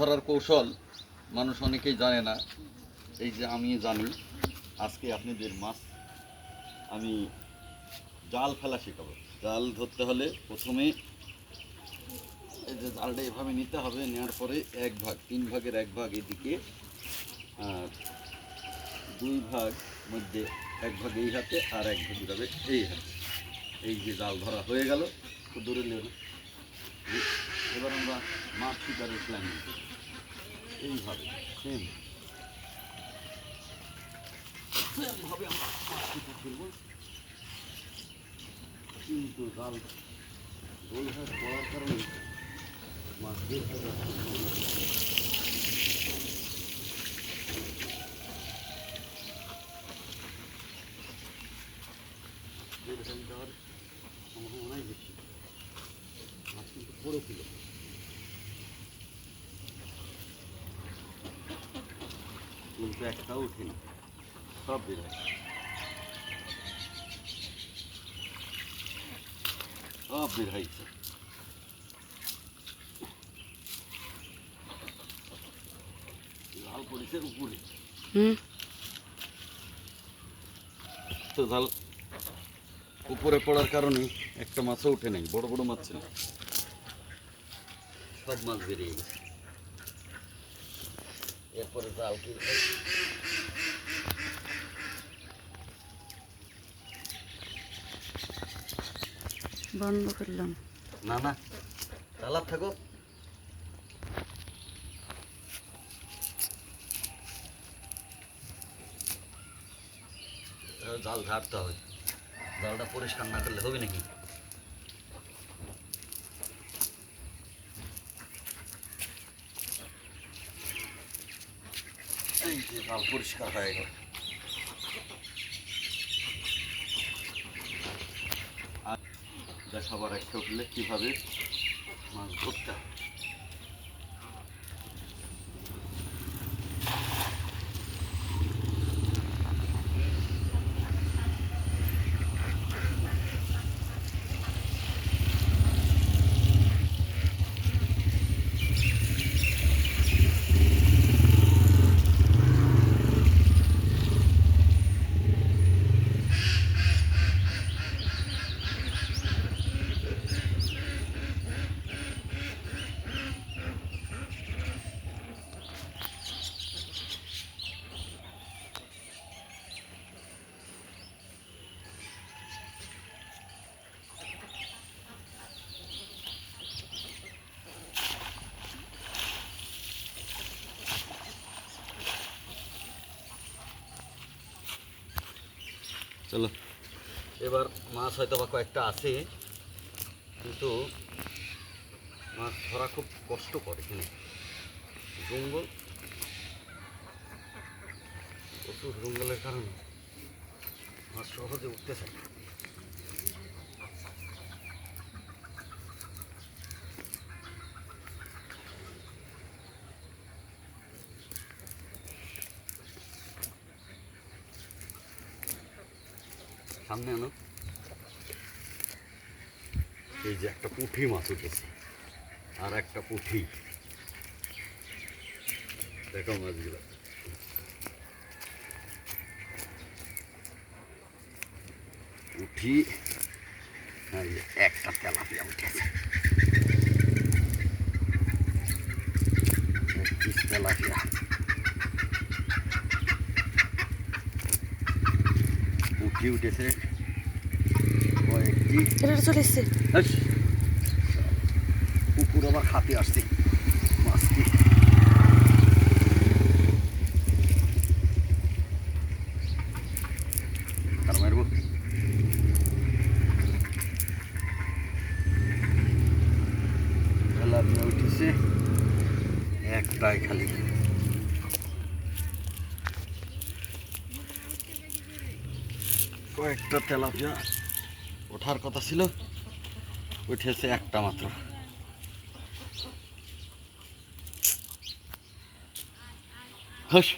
ধরার কৌশল মানুষ অনেকেই জানে না। এই যে আমি জানি, আজকে আপনাদের মাছ আমি জাল ফেলা শেখাবো। জাল ধরতে হলে প্রথমে এই যে জালটা এভাবে নিতে হবে নেওয়ার পরে এক ভাগ, তিন ভাগের এক ভাগ এদিকে, আর দুই ভাগ মধ্যে এক ভাগ এই হাতে আর এক ভাগ যাবে এই হাতে। এই যে জাল ধরা হয়ে গেল দূরে নেব আমরা মাছ শিকারের প্ল্যান এইভাবে সেম কিন্তু জাল গোল হয়ে পড়ার কারণে মাছ যাওয়ার সম্ভাবনাই বেশি। মাছ কিন্তু পড়েছিল কিন্তু একটাও উঠেনি সব বের হয় সব বের হয়েছে লাল পড়েছে উপরে। তো জাল উপরে পড়ার কারণে একটা মাছও উঠে নাই বড় বড় মাছ ছিল। সব মাছ বেরিয়ে গেছে। এরপরে জাল কি বন্ধ করলাম। না না চালাপ থাকো। জাল ঝাড়তে হবে। জালটা পরিষ্কার না করলে হবে নাকি? জাল পরিষ্কার হয়ে গেল। আর দেখাবার একটা উঠলে কীভাবে মাছ ধরতে চলো। এবার মাছ হয়তো বা কয়েকটা আছে, কিন্তু মাছ ধরা খুব কষ্ট করে এখানে। জঙ্গল? প্রচুর জঙ্গলের কারণে মাছ সহজে উঠতে না। সামনে আনো। এই যে একটা পুঁঠি মাছ উঠেছে, আর একটা পুঁঠি। দেখো মাছগুলো। পুঁঠি একটা তেলাপিয়া উঠেছে। তেলাপিয়া। পুঁঠি উঠেছে কয়েকটি চলে এসছে। কুকুর আবার খাতে আসছে। মাছটি উঠেছে। একটাই খালি। কয়েকটা তেলাপিয়া ওঠার কথা ছিল। উঠেছে একটা মাত্র। হস